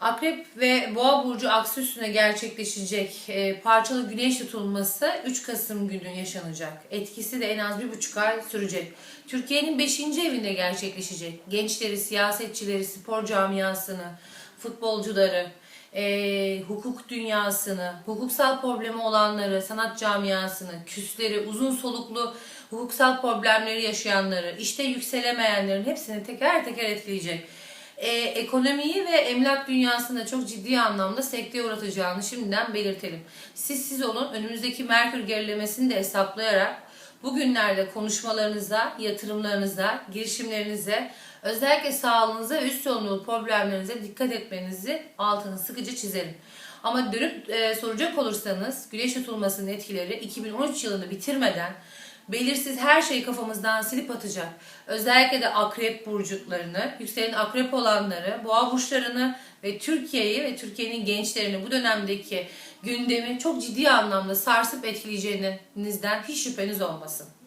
Akrep ve Boğa burcu aksi üstüne gerçekleşecek e, parçalı güneş tutulması 3 Kasım günü yaşanacak. Etkisi de en az bir buçuk ay sürecek. Türkiye'nin 5. evinde gerçekleşecek. Gençleri, siyasetçileri, spor camiasını, futbolcuları, e, hukuk dünyasını, hukuksal problemi olanları, sanat camiasını, küsleri, uzun soluklu hukuksal problemleri yaşayanları, işte yükselemeyenlerin hepsini teker teker etkileyecek e, ekonomiyi ve emlak dünyasında çok ciddi anlamda sekteye uğratacağını şimdiden belirtelim. Siz siz olun önümüzdeki Merkür gerilemesini de hesaplayarak bugünlerde konuşmalarınıza, yatırımlarınıza, girişimlerinize, özellikle sağlığınıza ve üst solunum problemlerinize dikkat etmenizi altını sıkıca çizelim. Ama dönüp e, soracak olursanız güneş tutulmasının etkileri 2013 yılını bitirmeden belirsiz her şeyi kafamızdan silip atacak. Özellikle de akrep burçlarını, yükselen akrep olanları, boğa burçlarını ve Türkiye'yi ve Türkiye'nin gençlerini bu dönemdeki gündemi çok ciddi anlamda sarsıp etkileyeceğinizden hiç şüpheniz olmasın.